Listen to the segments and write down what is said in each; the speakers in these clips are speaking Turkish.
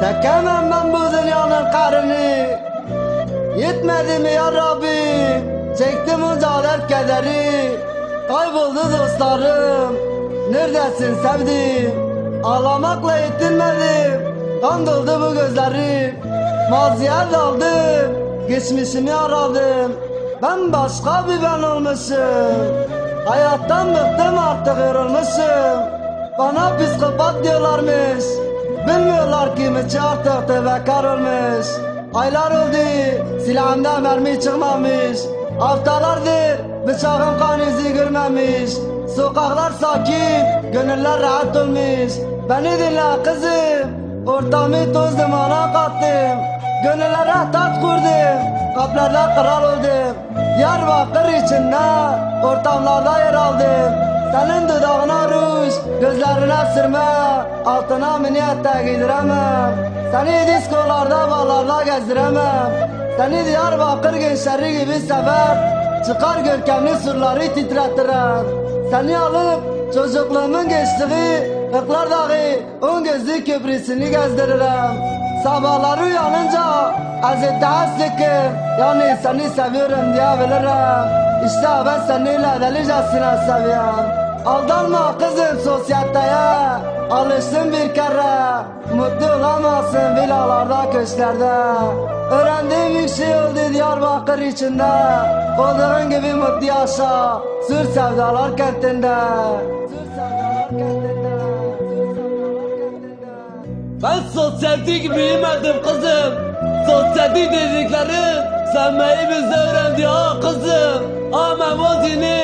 Çekemem ben bu dünyanın karını. Yetmedi mi ya Rabbi? Çektim dert kederi. Kayboldu dostlarım. Neredesin sevdim Ağlamakla yetinmedim. Kan doldu bu gözlerim Maziye daldım Geçmişimi aradım. Ben başka bir ben olmuşum. Hayattan bıktım artık yorulmuşum. Bana psikopat diyorlarmış Bilmiyorlar ki miçi artık tebekar olmuş Aylar oldu silahımda mermi çıkmamış. Haftalardır bıçağım kan izi görmemiş Sokaklar sakin gönüller rahat olmuş Beni dinle kızım Ortamı toz dumana kattım. Gönüllere tat kurdum Kalplerde kral oldum. Diyarbakır içinde Ortamlarda yer aldım Senin dudağına ruj Gözlerine sürme Altına miniyette giydiremem Seni diskolarda barlarda gezdiremem. Seni Diyarbakır gençleri gibi sever Çıkar görkemli surları titretirim Seni alıp çocukluğumun geçtiği Kırklar Dağı on gözlü köprüsünü gezdiririm Sabahları uyanınca Hazreti sıkır Yani seni seviyorum diyebilirim İşte ben seninle delicesine seviyorum Aldanma kızım sosyeteye Alıştın bir kere. Mutlu olamazsın villalarda köşklerde. Öğrendiğim bir şey oldu Diyarbakır içinde. Olduğun gibi mutlu yaşa. Sür sevdalar kentinde. Sür sevdalar kentinde. Ben sosyetik büyümedim kızım. Sosyetik dediklerim sevmeyi bizde öğrendi ha kızım. Ama hayvana şivan.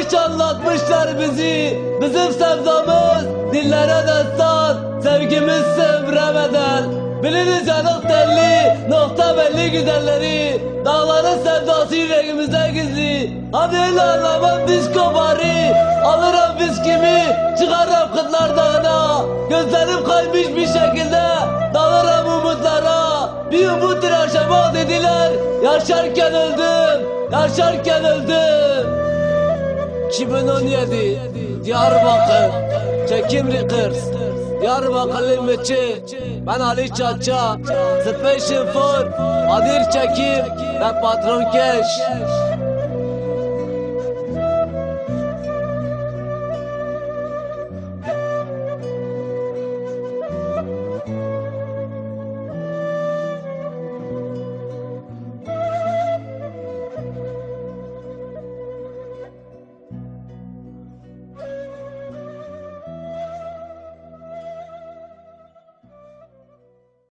Yanlış anlatmışlar bizi. Bizim sevdamız dillere destan. Sevgimiz semremeden. Biliniz ya belli, nokta belli güzelleri. Dağların sevdası yüreğimizde gizli. Hadi öyle anlamam disko bari. Alırım viskimi, çıkarım kıtlar dağına. Gözlerim kaymış bir şekilde, dalarım umutlara. Bir umut yaşamak dediler, yaşarken öldüm, yaşarken öldüm. 2017 Diyarbakır Çekimli Kırs. Diyarbakırlı Meçi Ben Ali Çaça Special for Adir Çekim ve Patron Keş